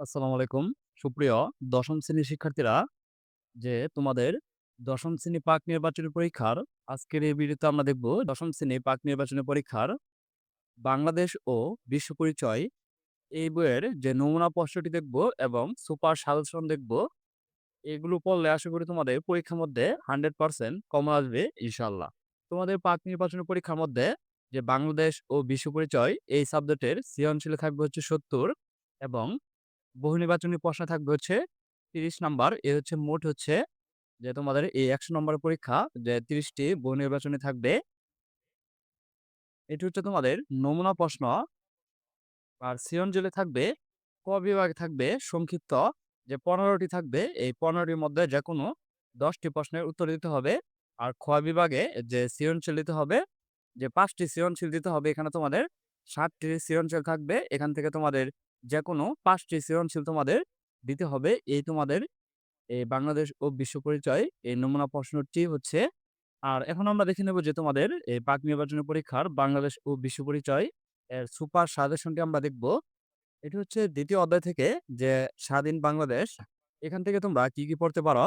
আসসালামু আলাইকুম। সুপ্রিয় দশম শ্রেণির শিক্ষার্থীরা, যে তোমাদের দশম শ্রেণি পাক নির্বাচনী পরীক্ষার আজকের এই ভিডিওতে আমরা দেখব দশম শ্রেণি পাক নির্বাচনী পরীক্ষার বাংলাদেশ ও বিশ্ব পরিচয় এই বইয়ের যে নমুনা প্রশ্নটি দেখব এবং সুপার সাজেশন দেখব। এগুলো পড়লে আশা করি তোমাদের পরীক্ষার মধ্যে 100% কমন আসবে ইনশাআল্লাহ। তোমাদের পাক নির্বাচনী পরীক্ষার মধ্যে যে বাংলাদেশ ও বিশ্ব পরিচয় এই সাবজেক্টের সৃজনশীল থাকবে হচ্ছে ৭০ এবং বহু নির্বাচনী প্রশ্ন থাকবে হচ্ছে ৩০ নাম্বার। এ হচ্ছে মোট হচ্ছে যে তোমাদের এই একশো নম্বর পরীক্ষা যে ৩০ টি বহু নির্বাচনী থাকবে। এটি হচ্ছে তোমাদের নমুনা প্রশ্ন। আর সৃজনশীলে থাকবে, ক বিভাগে থাকবে, সংক্ষিপ্ত যে পনেরোটি থাকবে, এই পনেরোটির মধ্যে যেকোনো ১০ টি প্রশ্নের উত্তর দিতে হবে। আর খ বিভাগে যে সৃজনশীল দিতে হবে, যে ৫ টি সৃজনশীল দিতে হবে, এখানে তোমাদের ৬০ টি সৃজনশীল থাকবে। এখান থেকে তোমাদের যেকোনো ৫ টি সৃজনশীল তোমাদের দিতে হবে। এই তোমাদের এই বাংলাদেশ ও বিশ্ব পরিচয় এই নমুনা প্রশ্নটি হচ্ছে। আর এখন আমরা দেখে নেব যে তোমাদের এই পাক নির্বাচনী পরীক্ষার বাংলাদেশ ও বিশ্ব পরিচয় এর সুপার সাজেশনটি আমরা দেখব। এটি হচ্ছে দ্বিতীয় অধ্যায় থেকে যে স্বাধীন বাংলাদেশ। এখান থেকে তোমরা কি, কি পড়তে পারো?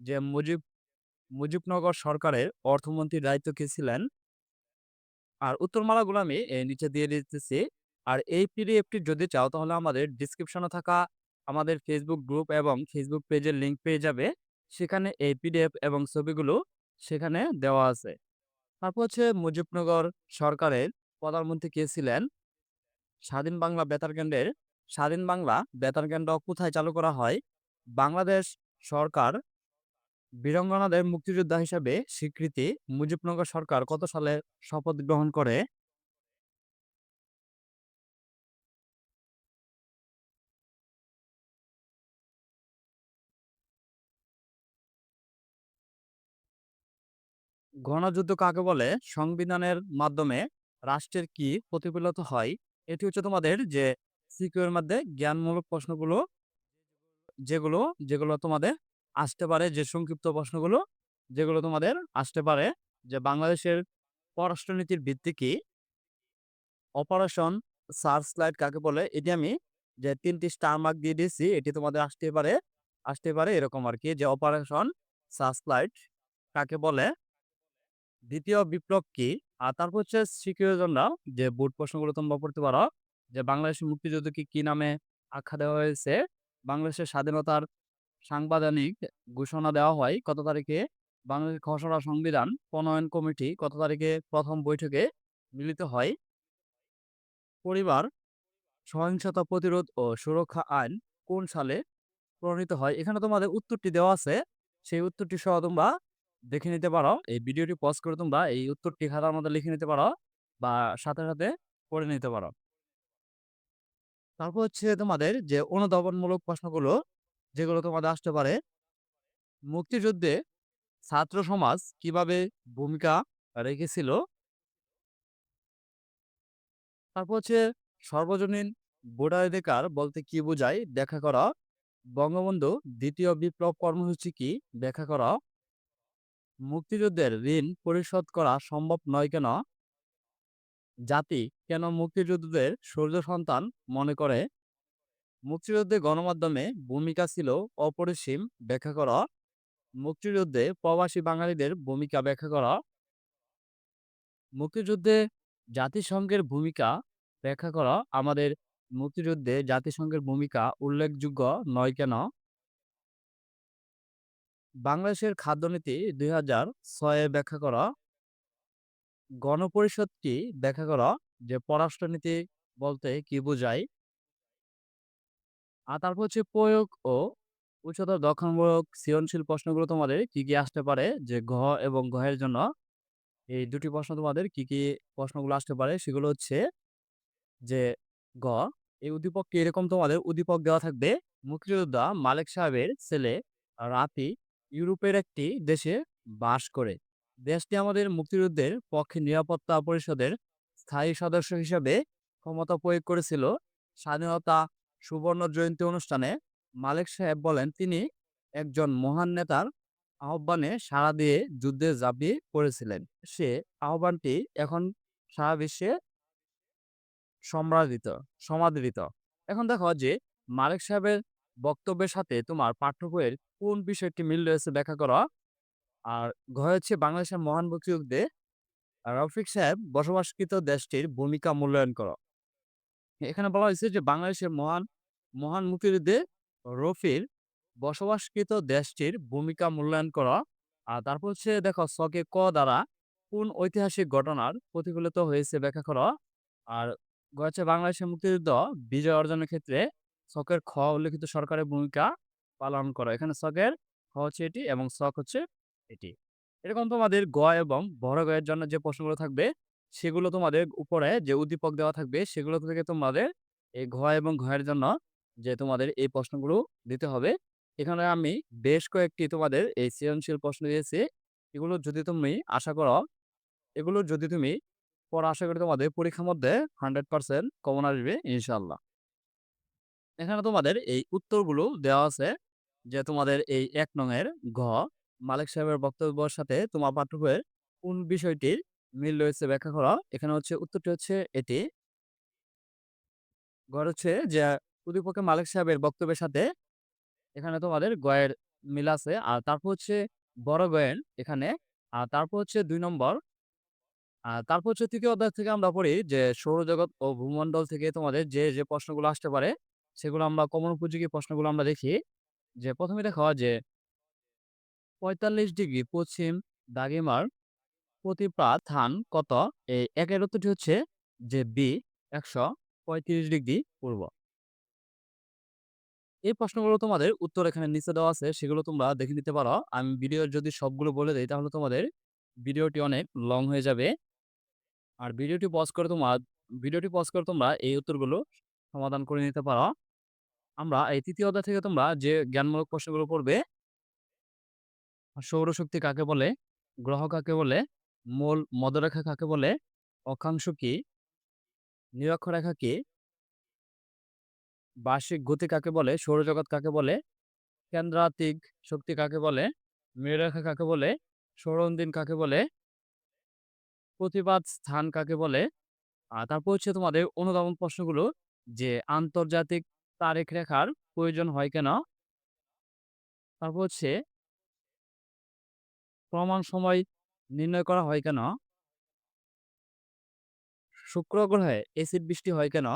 যে মুজিব মুজিবনগর সরকারের অর্থমন্ত্রীর দায়িত্ব কে ছিলেন? আর উত্তরমালাগুলো আমি এ নিচে দিয়ে দিতেছি। আর এই পিডিএফটি যদি চাও তাহলে আমাদের ডেসক্রিপশনে থাকা, আমাদের ফেসবুক গ্রুপ এবং ফেসবুক পেজের লিংক পেয়ে যাবে। সেখানে এই পিডিএফ এবং ছবিগুলো সেখানে দেওয়া আছে। তারপর হচ্ছে মুজিবনগর সরকারের প্রধানমন্ত্রী কে ছিলেন? স্বাধীন বাংলা বেতার কেন্দ্রের স্বাধীন বাংলা বেতার কেন্দ্র কোথায় চালু করা হয়? বাংলাদেশ সরকার বীরাঙ্গনাদের মুক্তিযোদ্ধা হিসাবে স্বীকৃতি মুজিবনগর সরকার কত সালে শপথ গ্রহণ করে? গণযুদ্ধ কাকে বলে? সংবিধানের মাধ্যমে রাষ্ট্রের কি প্রতিফলিত হয়? এটি হচ্ছে তোমাদের যে সিকিউর মধ্যে জ্ঞানমূলক প্রশ্নগুলো যেগুলো, যেগুলো তোমাদের আসতে পারে যে সংক্ষিপ্ত প্রশ্নগুলো যেগুলো তোমাদের আসতে পারে যে বাংলাদেশের পররাষ্ট্রনীতির ভিত্তি কি? অপারেশন সার্চ লাইট কাকে বলে? এটি আমি যে ৩ টি স্টার মার্ক দিয়ে দিয়েছি। এটি তোমাদের আসতে পারে আসতে পারে এরকম আর কি যে অপারেশন সার্চ লাইট কাকে বলে? ২য় বিপ্লব কি? আর তারপর হচ্ছে জন্য যে বোর্ড প্রশ্নগুলো তোমরা পড়তে পারো। যে বাংলাদেশের মুক্তিযুদ্ধকে কি নামে আখ্যা দেওয়া হয়েছে? বাংলাদেশের স্বাধীনতার সাংবিধানিক ঘোষণা দেওয়া হয় কত তারিখে? বাংলাদেশ খসড়া সংবিধান প্রণয়ন কমিটি কত তারিখে প্রথম বৈঠকে মিলিত হয়? পরিবার, সহিংসতা প্রতিরোধ ও সুরক্ষা আইন কোন সালে প্রণীত হয়? এখানে তোমাদের উত্তরটি দেওয়া আছে। সেই উত্তরটি সহ তোমরা দেখে নিতে পারো। এই ভিডিওটি পজ করে তোমরা এই উত্তরটি খাতার মধ্যে লিখে নিতে পারো বা সাথে, সাথে পড়ে নিতে পারো। তারপর হচ্ছে তোমাদের যে অনুধাবনমূলক প্রশ্নগুলো যেগুলো তোমাদের আসতে পারে। মুক্তিযুদ্ধে ছাত্র সমাজ কীভাবে ভূমিকা রেখেছিল? তারপর হচ্ছে সর্বজনীন ভোটাধিকার বলতে কি বোঝায়? ব্যাখ্যা করো। বঙ্গবন্ধু দ্বিতীয় বিপ্লব কর্মসূচি কি? ব্যাখ্যা করো। মুক্তিযুদ্ধের ঋণ পরিশোধ করা সম্ভব নয় কেন? জাতি কেন মুক্তিযুদ্ধদের সূর্য সন্তান মনে করে? মুক্তিযুদ্ধে গণমাধ্যমে ভূমিকা ছিল অপরিসীম ব্যাখ্যা করা মুক্তিযুদ্ধে প্রবাসী বাঙালিদের ভূমিকা ব্যাখ্যা করা মুক্তিযুদ্ধে জাতিসংঘের ভূমিকা ব্যাখ্যা করা আমাদের মুক্তিযুদ্ধে জাতিসংঘের ভূমিকা উল্লেখযোগ্য নয় কেন? বাংলাদেশের খাদ্যনীতি ২০০৬ এ ব্যাখ্যা করো। গণপরিষদ কি? ব্যাখ্যা করো। যে পররাষ্ট্রনীতি বলতে কি বোঝায়? আর তারপর হচ্ছে প্রয়োগ ও উচ্চতর দখলমূলক সৃজনশীল প্রশ্নগুলো তোমাদের কি, কি আসতে পারে? যে ঘ এবং এর জন্য এই দুটি প্রশ্ন তোমাদের কি, কি প্রশ্নগুলো আসতে পারে? সেগুলো হচ্ছে যে গ এই উদ্দীপকটি এরকম তোমাদের উদ্দীপক দেওয়া থাকবে। মুক্তিযোদ্ধা মালেক সাহেবের ছেলে রাফি ইউরোপের একটি দেশে বাস করে। দেশটি আমাদের মুক্তিযুদ্ধের পক্ষে নিরাপত্তা পরিষদের স্থায়ী সদস্য হিসেবে ক্ষমতা প্রয়োগ করেছিল। স্বাধীনতা সুবর্ণ জয়ন্তী অনুষ্ঠানে মালেক সাহেব বলেন, তিনি একজন মহান নেতার আহ্বানে সাড়া দিয়ে যুদ্ধে ঝাঁপিয়ে পড়েছিলেন। সে আহ্বানটি এখন সারা বিশ্বে সম্রাদিত সমাদৃত। এখন দেখো যে মালিক সাহেবের বক্তব্যের সাথে তোমার পাঠ্য বইয়ের কোন বিষয়টি মিল রয়েছে ব্যাখ্যা করো। আর ঘ হচ্ছে বাংলাদেশের মহান মুক্তিযুদ্ধে রফিক সাহেব বসবাসকৃত দেশটির ভূমিকা মূল্যায়ন করো। এখানে বলা হয়েছে যে বাংলাদেশের মহান, মহান মুক্তিযুদ্ধে রফির বসবাসকৃত দেশটির ভূমিকা মূল্যায়ন করা। আর তারপর হচ্ছে দেখো ছকে ক দ্বারা কোন ঐতিহাসিক ঘটনার প্রতিফলিত হয়েছে ব্যাখ্যা করো। আর হচ্ছে বাংলাদেশের মুক্তিযুদ্ধ বিজয় অর্জনের ক্ষেত্রে ছকের খ উল্লেখিত সরকারের ভূমিকা পালন করো। এখানে ছকের খ হচ্ছে এটি এবং ছক হচ্ছে এটি। এরকম তোমাদের গ এবং বড় গ এর জন্য যে প্রশ্নগুলো থাকবে সেগুলো তোমাদের উপরে যে উদ্দীপক দেওয়া থাকবে সেগুলো থেকে তোমাদের এই ঘ এবং ঘ এর জন্য যে তোমাদের এই প্রশ্নগুলো দিতে হবে। এখানে আমি বেশ কয়েকটি তোমাদের এই সৃজনশীল প্রশ্ন দিয়েছি। এগুলো যদি তুমি আশা করো, এগুলো যদি তুমি পড়া আশা করি তোমাদের পরীক্ষার মধ্যে 100% কমন আসবে ইনশাআল্লাহ। এখানে তোমাদের এই উত্তরগুলো দেওয়া আছে যে তোমাদের এই এক নং এর ঘ মালিক সাহেবের বক্তব্যের সাথে তোমার পাঠ্য বইয়ের কোন বিষয়টির মিল রয়েছে ব্যাখ্যা করা এখানে হচ্ছে উত্তরটি হচ্ছে এটি। গ হচ্ছে যে উদ্দীপকে মালিক সাহেবের বক্তব্যের সাথে এখানে তোমাদের গয়ের মিল আছে। আর তারপর হচ্ছে বড় গয়েন এখানে আর তারপর হচ্ছে দুই নম্বর আর তারপর হচ্ছে তৃতীয় অধ্যায় থেকে আমরা পড়ি যে সৌরজগৎ ও ভূমণ্ডল থেকে তোমাদের যে, যে প্রশ্নগুলো আসতে পারে সেগুলো আমরা কমন উপযোগী প্রশ্নগুলো আমরা দেখি। যে ১ম এ দেখো যে ৪৫ ডিগ্রি পশ্চিম দ্রাঘিমার প্রতিপ্রাথান কত? এই ১ এর উত্তরটি হচ্ছে যে বি ১৩৫ ডিগ্রি পূর্ব। এই প্রশ্নগুলো তোমাদের উত্তর এখানে নিচে দেওয়া আছে, সেগুলো তোমরা দেখে নিতে পারো। আমি ভিডিও যদি সবগুলো বলে দিই, তাহলে তোমাদের ভিডিওটি অনেক লং হয়ে যাবে। আর ভিডিওটি পজ করে তোমার, ভিডিওটি পজ করে তোমরা এই উত্তরগুলো সমাধান করে নিতে পারো। আমরা এই ৩য় অধ্যায় থেকে তোমরা যে জ্ঞানমূলক প্রশ্নগুলো পড়বে সৌরশক্তি কাকে বলে? গ্রহ কাকে বলে? মূল মদরেখা কাকে বলে? অক্ষাংশ কি? নিরক্ষরেখা কি? বার্ষিক গতি কাকে বলে? সৌরজগৎ কাকে বলে? কেন্দ্রাতিক শক্তি কাকে বলে? মেরুরেখা কাকে বলে? সৌরদিন কাকে বলে? প্রতিবাদ স্থান কাকে বলে? আর তারপর হচ্ছে তোমাদের অনুধাবন প্রশ্নগুলো যে আন্তর্জাতিক তারিখ রেখার প্রয়োজন হয় কেন? তারপর হচ্ছে প্রমাণ সময় নির্ণয় করা হয় কেন? শুক্র গ্রহে এসিড বৃষ্টি হয় কেন?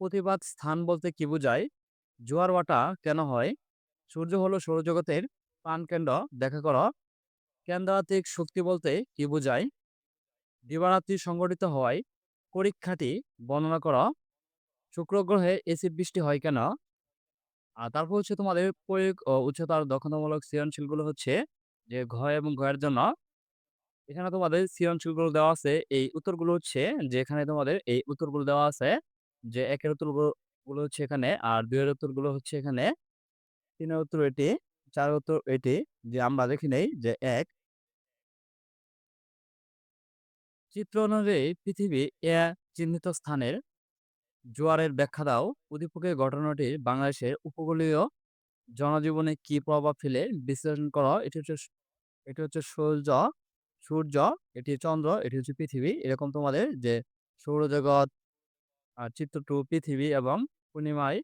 প্রতিবাদ স্থান বলতে কি বোঝায়? জোয়ার ভাটা কেন হয়? সূর্য হলো সৌরজগতের প্রাণকেন্দ্র, দেখা করো। কেন্দ্রাতিক শক্তি বলতে কি বোঝায়? দিবারাত্রি সংঘটিত হওয়ায় পরীক্ষাটি বর্ণনা করো। শুক্র গ্রহে এসিড বৃষ্টি হয় কেন? আর তারপর হচ্ছে তোমাদের প্রয়োগ উচ্চতর দক্ষতামূলক সৃজনশীলগুলো হচ্ছে যে ঘ এবং ঘয়ের জন্য এখানে তোমাদের সৃজনশীলগুলো দেওয়া আছে। এই উত্তরগুলো হচ্ছে যে এখানে তোমাদের এই উত্তরগুলো দেওয়া আছে। যে একের উত্তরগুলো হচ্ছে এখানে আর ২ এর উত্তরগুলো হচ্ছে এখানে। তিনের উত্তর এটি, চার উত্তর এটি। যে আমরা দেখি নেই যে এক চিত্র অনুযায়ী পৃথিবী এ চিহ্নিত স্থানের জোয়ারের ব্যাখ্যা দাও। উদ্দীপকের ঘটনাটি বাংলাদেশের উপকূলীয় জনজীবনে কি প্রভাব ফেলে বিশ্লেষণ করো। এটি হচ্ছে এটি হচ্ছে সূর্য সূর্য, এটি চন্দ্র, এটি হচ্ছে পৃথিবী। এরকম তোমাদের যে সৌরজগৎ, আর চিত্র ২ পৃথিবী এবং পূর্ণিমায়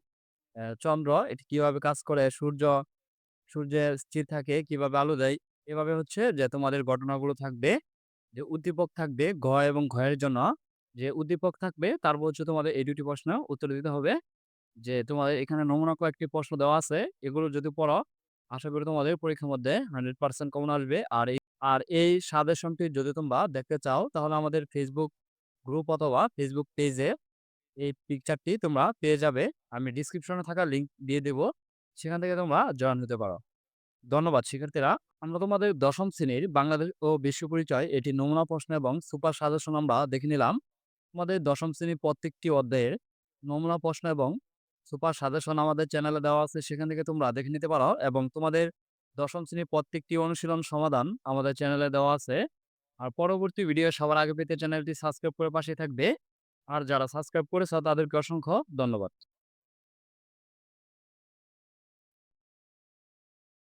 চন্দ্র এটি কীভাবে কাজ করে, সূর্য সূর্যের স্থির থাকে, কীভাবে আলো দেয়। এভাবে হচ্ছে যে তোমাদের ঘটনাগুলো থাকবে। যে উদ্দীপক থাকবে ঘ এবং ঘয়ের জন্য যে উদ্দীপক থাকবে তারপর হচ্ছে তোমাদের এই ২ টি প্রশ্ন, উত্তর দিতে হবে। যে তোমাদের এখানে নমুনা কয়েকটি প্রশ্ন দেওয়া আছে। এগুলো যদি পড়ো, আশা করি তোমাদের পরীক্ষার মধ্যে 100% কমন আসবে। আর এই আর এই সাজেশনটি যদি তোমরা দেখতে চাও, তাহলে আমাদের Facebook গ্রুপ অথবা Facebook পেজে এই পিকচারটি তোমরা পেয়ে যাবে। আমি ডেসক্রিপশনে থাকা লিঙ্ক দিয়ে দেব। সেখান থেকে তোমরা জয়েন হতে পারো। ধন্যবাদ, শিক্ষার্থীরা। আমরা তোমাদের দশম শ্রেণির বাংলাদেশ ও বিশ্ব পরিচয়, এটি নমুনা প্রশ্ন এবং সুপার সাজেশন আমরা দেখে নিলাম। তোমাদের দশম শ্রেণির প্রত্যেকটি অধ্যায়ের নমুনা প্রশ্ন এবং সুপার সাজেশন আমাদের চ্যানেলে দেওয়া আছে। সেখান থেকে তোমরা দেখে নিতে পারো এবং তোমাদের দশম শ্রেণির প্রত্যেকটি অনুশীলন সমাধান আমাদের চ্যানেলে দেওয়া আছে। আর পরবর্তী ভিডিও সবার আগে পেতে চ্যানেলটি সাবস্ক্রাইব করে পাশে থাকবে। আর যারা সাবস্ক্রাইব করেছ তাদেরকে অসংখ্য ধন্যবাদ।